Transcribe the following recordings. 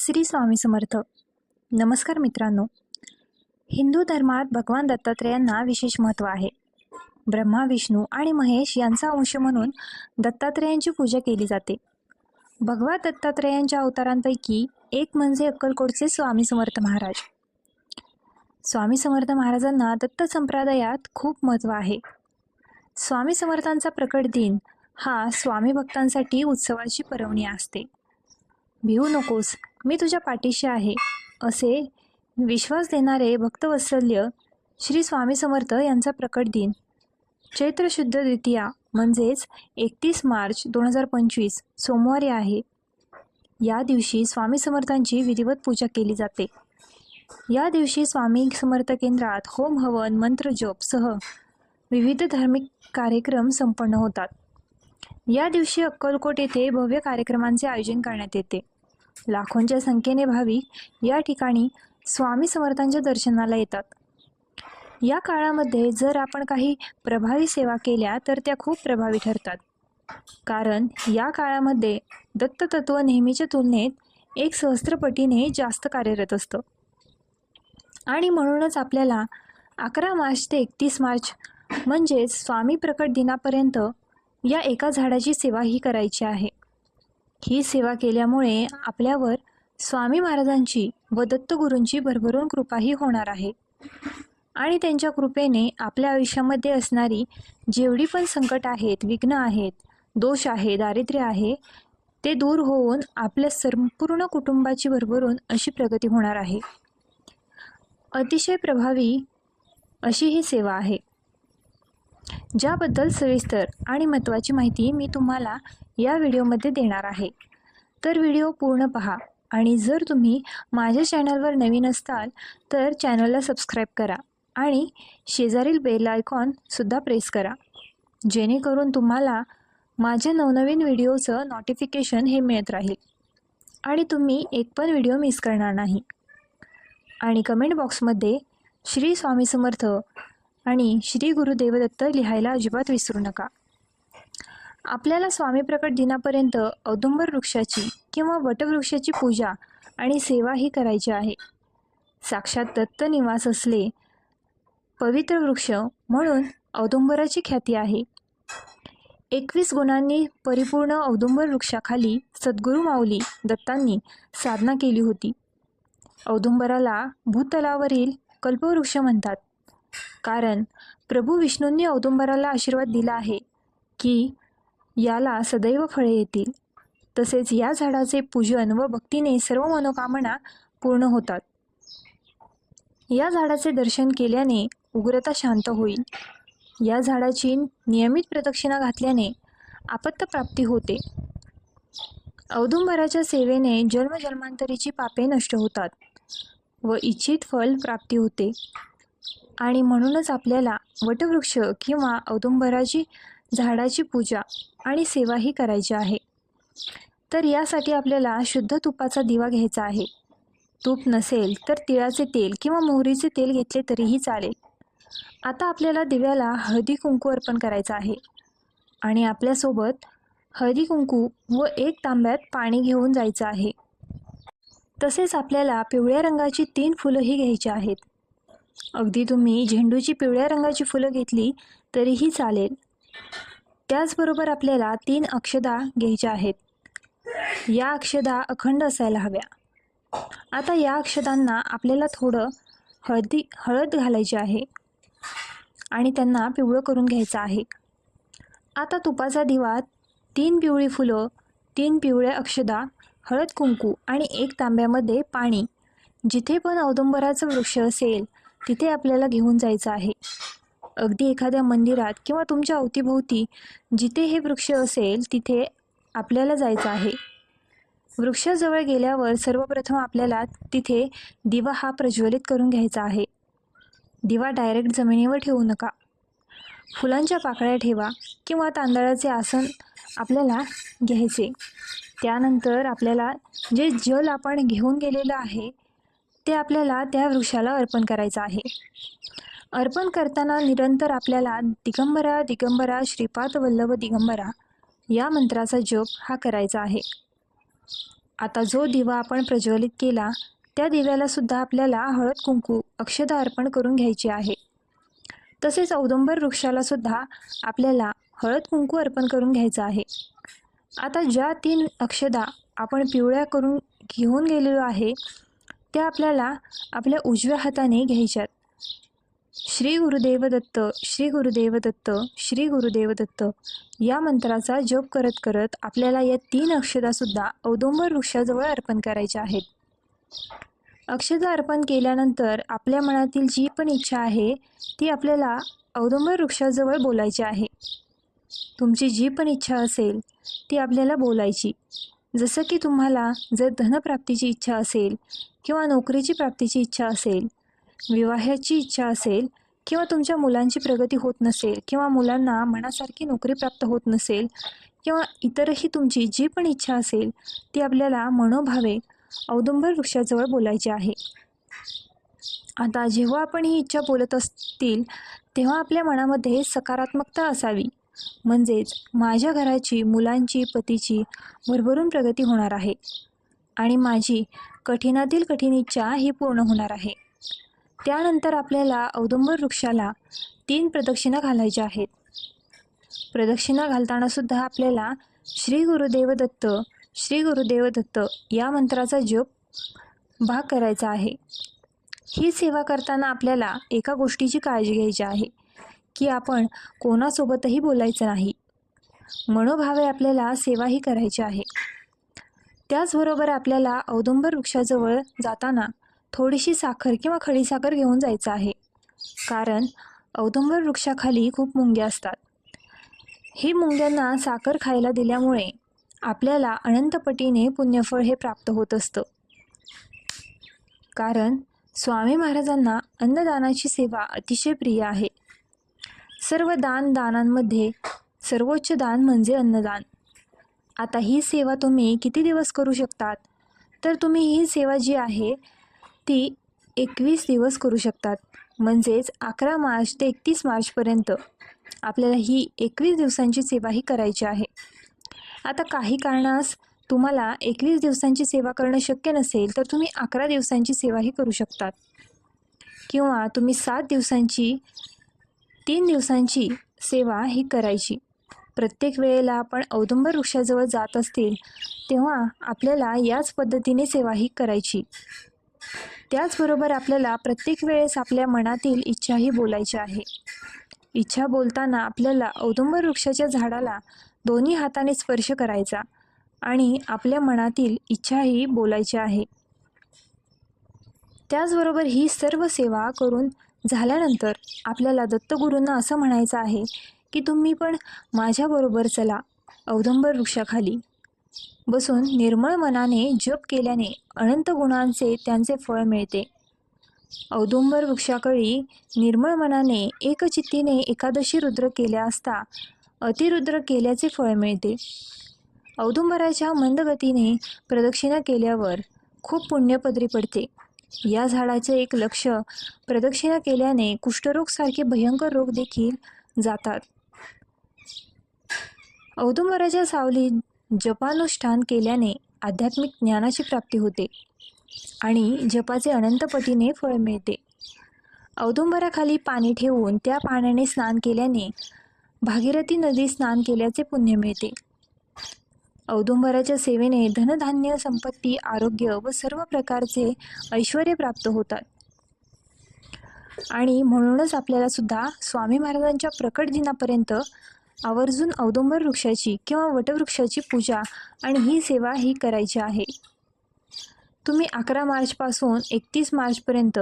श्री स्वामी समर्थ. नमस्कार मित्रांनो. हिंदू धर्मात भगवान दत्तात्रेयांना विशेष महत्त्व आहे. ब्रह्मा विष्णू आणि महेश यांचा अंश म्हणून दत्तात्रेयांची पूजा केली जाते. भगवान दत्तात्रेयांच्या अवतारांपैकी एक म्हणजे अक्कलकोटचे स्वामी समर्थ महाराज. स्वामी समर्थ महाराजांना दत्त संप्रदायात खूप महत्त्व आहे. स्वामी समर्थांचा प्रकट दिन हा स्वामी भक्तांसाठी उत्सवाची पर्वणी असते. भिवू नकोस मी तुझ्या पाठीशी आहे असे विश्वास देणारे भक्तवत्सल्य श्री स्वामी समर्थ यांचा प्रकट दिन. चैत्र शुद्ध द्वितीया म्हणजेच एकतीस मार्च दोन हजार पंचवीस सोमवारी आहे. या दिवशी स्वामी समर्थांची विधिवत पूजा केली जाते. या दिवशी स्वामी समर्थ केंद्रात होम हवन मंत्र जप सह विविध धार्मिक कार्यक्रम संपन्न होतात. या दिवशी अक्कलकोट येथे भव्य कार्यक्रमांचे आयोजन करण्यात येते. लाखोंच्या संख्येने भाविक या ठिकाणी स्वामी समर्थांच्या दर्शनाला येतात. या काळामध्ये जर आपण काही प्रभावी सेवा केल्या तर त्या खूप प्रभावी ठरतात. कारण या काळामध्ये दत्ततत्व नेहमीच्या तुलनेत एक सहस्त्रपटीने जास्त कार्यरत असतं. आणि म्हणूनच आपल्याला अकरा मार्च ते एकतीस मार्च म्हणजेच स्वामी प्रकट दिनापर्यंत या एका झाडाची सेवा ही करायची आहे. ही सेवा केल्यामुळे आपल्यावर स्वामी महाराजांची व दत्तगुरूंची भरभरून कृपाही होणार आहे. आणि त्यांच्या कृपेने आपल्या आयुष्यामध्ये असणारी जेवढी पण संकट आहेत विघ्न आहेत दोष आहे दारिद्र्य आहे ते दूर होऊन आपल्या संपूर्ण कुटुंबाची भरभरून अशी प्रगती होणार आहे. अतिशय प्रभावी अशी ही सेवा आहे. ज्याबद्दल सविस्तर आणि महत्त्वाची माहिती मी तुम्हाला या व्हिडिओमध्ये देणार आहे. तर व्हिडिओ पूर्ण पहा आणि जर तुम्ही माझ्या चॅनलवर नवीन असताल तर चॅनलला सबस्क्राईब करा आणि शेजारील बेल आयकॉनसुद्धा प्रेस करा. जेणेकरून तुम्हाला माझ्या नवनवीन व्हिडिओचं नोटिफिकेशन हे मिळत राहील आणि तुम्ही एक पण व्हिडिओ मिस करणार नाही. आणि कमेंट बॉक्समध्ये श्री स्वामी समर्थ आणि श्री गुरुदेवदत्त लिहायला अजिबात विसरू नका. आपल्याला स्वामी प्रकट दिनापर्यंत औदुंबर वृक्षाची किंवा वटवृक्षाची पूजा आणि सेवा ही करायची आहे. साक्षात दत्त निवास असले पवित्र वृक्ष म्हणून औदुंबराची ख्याती आहे. एकवीस गुणांनी परिपूर्ण औदुंबर वृक्षाखाली सद्गुरू माऊली दत्तांनी साधना केली होती. औदुंबराला भूतलावरील कल्पवृक्ष म्हणतात. कारण प्रभू विष्णूंनी औदुंबराला आशीर्वाद दिला आहे की याला सदैव फळे येतील. तसेच या झाडाचे पूजन व भक्तीने सर्व मनोकामना पूर्ण होतात. या झाडाचे दर्शन केल्याने उग्रता शांत होईल. या झाडाची नियमित प्रदक्षिणा घातल्याने आपत्तप्राप्ती होते. औदुंबराच्या सेवेने जन्मजन्मांतरीची पापे नष्ट होतात व इच्छित फल प्राप्ती होते. आणि म्हणूनच आपल्याला वटवृक्ष किंवा औदुंबराची झाडाची पूजा आणि सेवाही करायची आहे. तर यासाठी आपल्याला शुद्ध तुपाचा दिवा घ्यायचा आहे. तूप नसेल तर तिळाचे तेल किंवा मोहरीचे तेल घेतले तरीही चालेल. आता आपल्याला दिव्याला हळदी कुंकू अर्पण करायचं आहे. आणि आपल्यासोबत हळदी कुंकू व एक तांब्यात पाणी घेऊन जायचं आहे. तसेच आपल्याला पिवळ्या रंगाची तीन फुलंही घ्यायची आहेत. अगदी तुम्ही झेंडूची पिवळ्या रंगाची फुलं घेतली तरीही चालेल. त्याचबरोबर आपल्याला तीन अक्षदा घ्यायच्या आहेत. या अक्षदा अखंड असायला हव्या. आता या अक्षदांना आपल्याला थोडं हळदी हळद घालायची आहे आणि त्यांना पिवळं करून घ्यायचं आहे. आता तुपाचा दिवा तीन पिवळी फुलं तीन पिवळ्या अक्षदा हळद कुंकू आणि एक तांब्यामध्ये पाणी. जिथे पण औदुंबराचं वृक्ष असेल तिथे आपल्याला घेऊन जायचं आहे. अगदी एखाद्या मंदिरात किंवा तुमच्या अवतीभोवती जिथे हे वृक्ष असेल तिथे आपल्याला जायचं आहे. वृक्षाजवळ गेल्यावर सर्वप्रथम आपल्याला तिथे दिवा हा प्रज्वलित करून घ्यायचा आहे. दिवा डायरेक्ट जमिनीवर ठेवू नका. फुलांच्या पाकळ्या ठेवा किंवा तांदळाचे आसन आपल्याला घ्यायचे. त्यानंतर आपल्याला जे जल आपण घेऊन गेलेलं आहे ते आपल्याला त्या वृक्षाला अर्पण करायचं आहे. अर्पण करताना निरंतर आपल्याला दिगंबरा दिगंबरा श्रीपाद वल्लभ दिगंबरा या मंत्राचा जप हा करायचा आहे. आता जो दिवा आपण प्रज्वलित केला त्या दिव्याला सुद्धा आपल्याला हळद कुंकू अक्षदा अर्पण करून घ्यायची आहे. तसेच औदुंबर वृक्षाला सुद्धा आपल्याला हळद कुंकू अर्पण करून घ्यायचं आहे. आता ज्या तीन अक्षदा आपण पिवळ्या करून घेऊन गेलेलो आहे त्या आपल्याला आपल्या उजव्या हाताने घ्यायच्यात. श्री गुरुदेव दत्त श्री गुरुदेव दत्त श्री गुरुदेव दत्त या मंत्राचा जप करत करत आपल्याला या तीन अक्षदासुद्धा औदुंबर वृक्षाजवळ अर्पण करायच्या आहेत. अक्षदा अर्पण केल्यानंतर आपल्या मनातील जी पण इच्छा आहे ती आपल्याला औदुंबर वृक्षाजवळ बोलायची आहे. तुमची जी पण इच्छा असेल ती आपल्याला बोलायची. जसं की तुम्हाला जर धनप्राप्तीची इच्छा असेल किंवा नोकरीची प्राप्तीची इच्छा असेल विवाहाची इच्छा असेल किंवा तुमच्या मुलांची प्रगती होत नसेल किंवा मुलांना मनासारखी नोकरी प्राप्त होत नसेल किंवा इतरही तुमची जी पण इच्छा असेल ती आपल्याला मनोभावे औदुंबर वृक्षाजवळ बोलायची आहे. आता जेव्हा आपण ही इच्छा बोलत असतील तेव्हा आपल्या मनामध्ये सकारात्मकता असावी. म्हणजेच माझ्या घराची मुलांची पतीची भरभरून प्रगती होणार आहे. आणि माझी कठीणातील कठीण इच्छा ही पूर्ण होणार आहे. त्यानंतर आपल्याला औदुंबर वृक्षाला तीन प्रदक्षिणा घालायच्या आहेत. प्रदक्षिणा घालतानासुद्धा आपल्याला श्री गुरुदेव दत्त श्री गुरुदेव दत्त या मंत्राचा जप भाग करायचा आहे. ही सेवा करताना आपल्याला एका गोष्टीची काळजी घ्यायची आहे की आपण कोणासोबतही बोलायचं नाही. मनोभावे आपल्याला सेवाही करायची आहे. त्याचबरोबर आपल्याला औदुंबर वृक्षाजवळ जाताना थोडीशी साखर किंवा खडीसाखर घेऊन जायचं आहे. कारण औदुंबर वृक्षाखाली खूप मुंग्या असतात. ही मुंग्यांना साखर खायला दिल्यामुळे आपल्याला अनंतपटीने पुण्यफळ हे प्राप्त होत असतं. कारण स्वामी महाराजांना अन्नदानाची सेवा अतिशय प्रिय आहे. सर्व दान दानांमध्ये सर्वोच्च दान म्हणजे अन्नदान. आता ही सेवा तुम्ही किती दिवस करू शकतात? तर तुम्ही ही सेवा जी आहे ती एकवीस दिवस करू शकतात. म्हणजेच अकरा मार्च ते एकतीस मार्चपर्यंत आपल्याला ही एकवीस दिवसांची सेवा ही करायची आहे. आता काही कारणास तुम्हाला एकवीस दिवसांची सेवा करणं शक्य नसेल तर तुम्ही अकरा दिवसांची सेवाही करू शकतात. किंवा तुम्ही सात दिवसांची तीन दिवसांची सेवा ही करायची. प्रत्येक वेळेला आपण औदुंबर वृक्षाजवळ जात असतील तेव्हा आपल्याला याच पद्धतीने सेवा ही करायची. त्याचबरोबर आपल्याला प्रत्येक वेळेस आपल्या मनातील इच्छाही बोलायची आहे. इच्छा बोलताना आपल्याला औदुंबर वृक्षाच्या झाडाला दोन्ही हाताने स्पर्श करायचा आणि आपल्या मनातील इच्छाही बोलायची आहे. त्याचबरोबर ही सर्व सेवा करून झाल्यानंतर आपल्याला दत्तगुरूंना असं म्हणायचं आहे की तुम्ही पण माझ्याबरोबर चला औदंबर वृक्षाखाली. बसून निर्मळ मनाने जप केल्याने अनंत गुणांचे त्यांचे फळ मिळते. औदुंबर वृक्षाकळी निर्मळ मनाने एकचित्तीने एकादशी रुद्र केल्या असता अतिरुद्र केल्याचे फळ मिळते. औदुंबराच्या मंदगतीने प्रदक्षिणा केल्यावर खूप पुण्यपदरी पडते. या झाडाचे एक लक्ष प्रदक्षिणा केल्याने कुष्ठरोगसारखे भयंकर रोग देखील जातात. औदुंबराच्या सावलीत जपानुष्ठान केल्याने आध्यात्मिक ज्ञानाची प्राप्ती होते आणि जपाचे अनंतपटीने फळ मिळते. औदुंबराखाली पाणी ठेवून त्या पाण्याने स्नान केल्याने भागीरथी नदी स्नान केल्याचे पुण्य मिळते. औदुंबराच्या सेवेने धनधान्य संपत्ती आरोग्य व सर्व प्रकारचे ऐश्वर प्राप्त होतात. आणि म्हणूनच आपल्याला सुद्धा स्वामी महाराजांच्या प्रकट दिनापर्यंत आवर्जून औदुंबर वृक्षाची किंवा वटवृक्षाची पूजा आणि ही सेवा ही करायची आहे. तुम्ही अकरा मार्चपासून एकतीस मार्चपर्यंत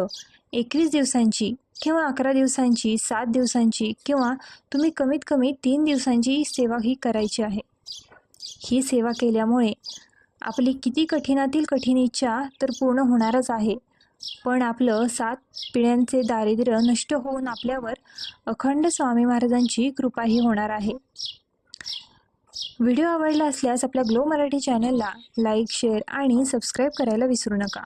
एकवीस दिवसांची किंवा अकरा दिवसांची सात दिवसांची किंवा तुम्ही कमीत कमी तीन दिवसांची सेवा ही करायची आहे. ही सेवा केल्यामुळे आपली किती कठीणातील कठीण इच्छा तर पूर्ण होणारच आहे. पण आपलं सात पिढ्यांचे दारिद्र्य नष्ट होऊन आपल्यावर अखंड स्वामी महाराजांची कृपाही होणार आहे. व्हिडिओ आवडला असल्यास आपल्या ग्लो मराठी चॅनलला लाईक शेअर आणि सबस्क्राईब करायला विसरू नका.